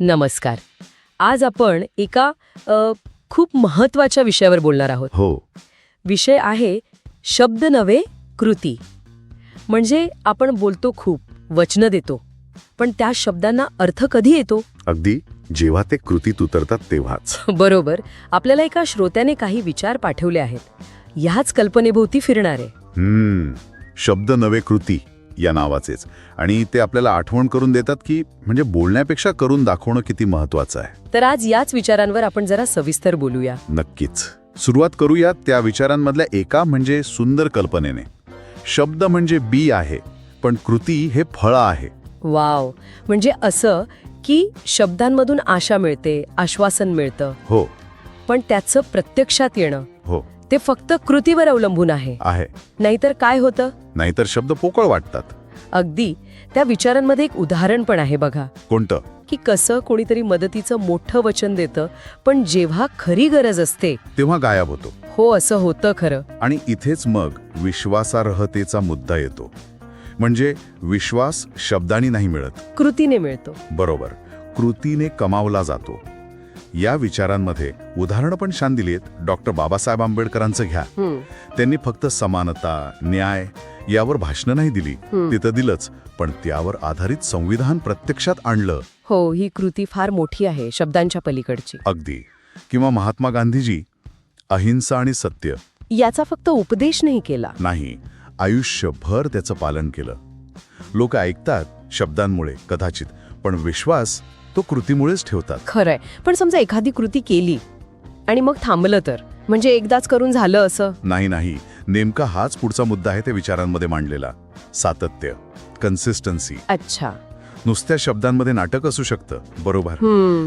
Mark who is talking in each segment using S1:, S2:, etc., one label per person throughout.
S1: नमस्कार. आज आपण एका अ, खूप महत्त्वाच्या विषयावर बोलणार आहोत.
S2: हो.
S1: विषय आहे शब्द नव्हे कृती. म्हणजे आपण बोलतो खूप वचनं देतो पण त्या शब्दांना अर्थ कधी येतो?
S2: अगदी जेव्हा ते कृतीत उतरतात तेव्हाच.
S1: बरोबर. आपल्याला एका श्रोत्याने काही विचार पाठवले आहेत. ह्याच कल्पनेभोवती फिरणार आहे.
S2: हम्म. शब्द नवे कृती. या नावाचेच. आणि ते आपल्याला आठवण करून देतात की म्हणजे बोलण्यापेक्षा करून दाखवणं किती महत्वाचं आहे.
S1: तर आज याच विचारांवर आपण जरा सविस्तर बोलूया.
S2: नक्कीच. सुरुवात करूया त्या विचारांमधल्या एका म्हणजे सुंदर कल्पनेने. शब्द म्हणजे बी आहे पण कृती हे फळ आहे.
S1: वाव. म्हणजे असं की शब्दांमधून आशा मिळते आश्वासन मिळतं.
S2: हो.
S1: पण त्याचं प्रत्यक्षात येणं.
S2: हो.
S1: ते फक्त कृतीवर अवलंबून आहे.
S2: आहे.
S1: नाहीतर काय होतं?
S2: नाहीतर शब्द पोकळ वाटतात.
S1: अगदी. त्या विचारांमध्ये एक उदाहरण पण आहे बघा.
S2: कोणतं?
S1: की कसं कोणीतरी मदतीचं मोठं वचन देतं पण जेव्हा खरी गरज असते
S2: तेव्हा गायब होतो.
S1: हो असं होतं खरं.
S2: आणि इथेच मग विश्वासार्हतेचा मुद्दा येतो. म्हणजे विश्वास शब्दांनी नाही मिळत.
S1: कृतीने मिळतो.
S2: बरोबर. कृतीने कमावला जातो. या विचारांमध्ये उदाहरणं पण छान दिली आहेत. डॉक्टर बाबासाहेब आंबेडकरांचं घ्या. त्यांनी फक्त समानता न्याय यावर भाषणं नाही दिली. तिथं दिलंच. पण त्यावर आधारित संविधान प्रत्यक्षात आणलं.
S1: हो ही कृती फार मोठी आहे शब्दांच्या पलीकडची.
S2: अगदी. किंवा महात्मा गांधीजी अहिंसा आणि सत्य.
S1: याचा फक्त उपदेश नाही केला.
S2: नाही आयुष्यभर त्याचं पालन केलं. लोक ऐकतात शब्दांमुळे कदाचित. पण विश्वास तो कृतीमुळेच ठेवतात.
S1: खरंय. पण समजा एखादी कृती केली आणि मग थांबलं तर? म्हणजे एकदाच करून झालं असं?
S2: नाही नाही. नेमका हाच पुढचा मुद्दा आहे त्या विचारांमध्ये मांडलेला. सातत्य. कन्सिस्टन्सी
S1: अच्छा.
S2: नुसत्या शब्दांमध्ये नाटक असू शकतं बरोबर.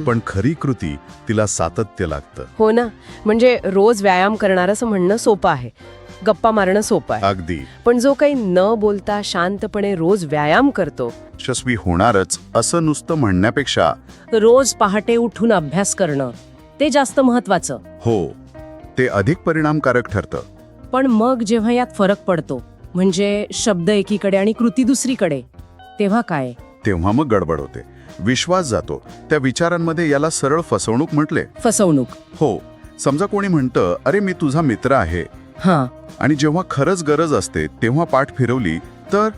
S2: पण खरी कृती तिला सातत्य लागतं.
S1: हो ना. म्हणजे रोज व्यायाम करणारं म्हणणं सोपं आहे. गप्पा मारणं सोपं आहे.
S2: अगदी.
S1: पण जो काही न बोलता शांतपणे रोज व्यायाम करतो
S2: यशस्वी होणारच असं नुसतं म्हणण्यापेक्षा
S1: रोज पहाटे उठून अभ्यास करणं ते जास्त महत्वाचं
S2: हो ते अधिक परिणामकारक ठरतं.
S1: पण मग जेव्हा यात फरक पडतो म्हणजे शब्द एकीकडे आणि कृती दुसरीकडे तेव्हा काय?
S2: तेव्हा मग गडबड होते. विश्वास जातो. त्या विचारांमध्ये याला सरळ फसवणूक म्हटले.
S1: फसवणूक.
S2: हो समजा कोणी म्हणतं अरे मी तुझा मित्र आहे.
S1: हां.
S2: आणि जेव्हा खरंच गरज असते तेव्हा पाठ फिरवली तर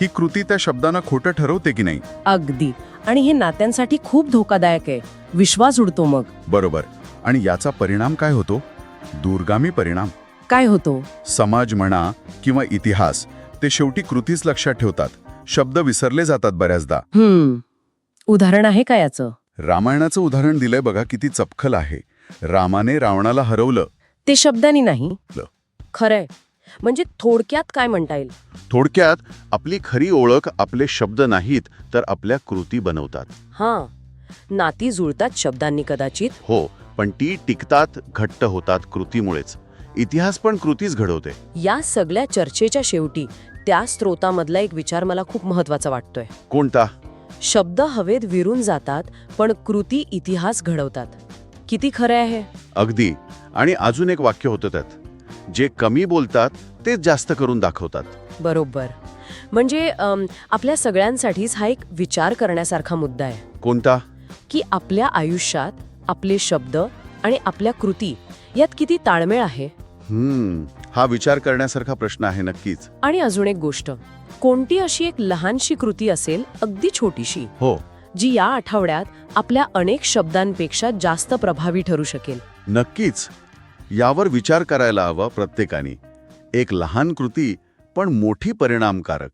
S2: ही कृती त्या शब्दांना खोटं ठरवते की नाही?
S1: अगदी. आणि हे नात्यांसाठी खूप धोकादायक आहे. विश्वास उडतो मग.
S2: बरोबर. आणि याचा परिणाम काय होतो? दूरगामी परिणाम.
S1: काय होतो?
S2: समाज म्हणा किंवा इतिहास ते शेवटी कृतीच लक्षात ठेवतात. शब्द विसरले जातात बऱ्याचदा.
S1: हम्म. उदाहरण आहे का याचं?
S2: रामायणाचं उदाहरण दिलंय बघा किती चपखल आहे. रामाने रावणाला हरवलं
S1: ते शब्दांनी नाही. खरंय. म्हणजे थोडक्यात काय म्हणता येईल?
S2: थोडक्यात आपली खरी ओळख आपले शब्द नाहीत तर आपल्या कृती बनवतात.
S1: हां. नाती जुळतात शब्दांनी कदाचित.
S2: हो पण ती टिकतात घट्ट होतात कृतीमुळेच. इतिहास पण कृतीच घडवते.
S1: या सगळ्या चर्चेच्या शेवटी त्या स्रोतामधला एक विचार मला खूप महत्त्वाचा वाटतोय.
S2: कोणता?
S1: शब्द हवेत विरून जातात पण कृती इतिहास घडवतात. किती खरं आहे
S2: अगदी. आणि अजून एक वाक्य होतं त्यात. जे कमी बोलतात तेच जास्त करून दाखवतात.
S1: बरोबर. म्हणजे आपल्या सगळ्यांसाठीच हा एक विचार करण्यासारखा मुद्दा आहे.
S2: कोणता?
S1: की आपल्या आयुष्यात आपले शब्द आणि आपल्या कृती यात किती ताळमेळ आहे?
S2: हम्म हा विचार करण्यासारखा प्रश्न आहे नक्कीच.
S1: आणि अजून एक गोष्ट. कोणती अशी एक लहानशी कृती असेल अगदी छोटीशी
S2: हो.
S1: जी या आठवड्यात आपल्या अनेक शब्दांपेक्षा जास्त प्रभावी ठरू शकेल?
S2: नक्कीच. यावर विचार करायला हवा प्रत्येकाने. एक लहान कृती पण मोठी परिणामकारक.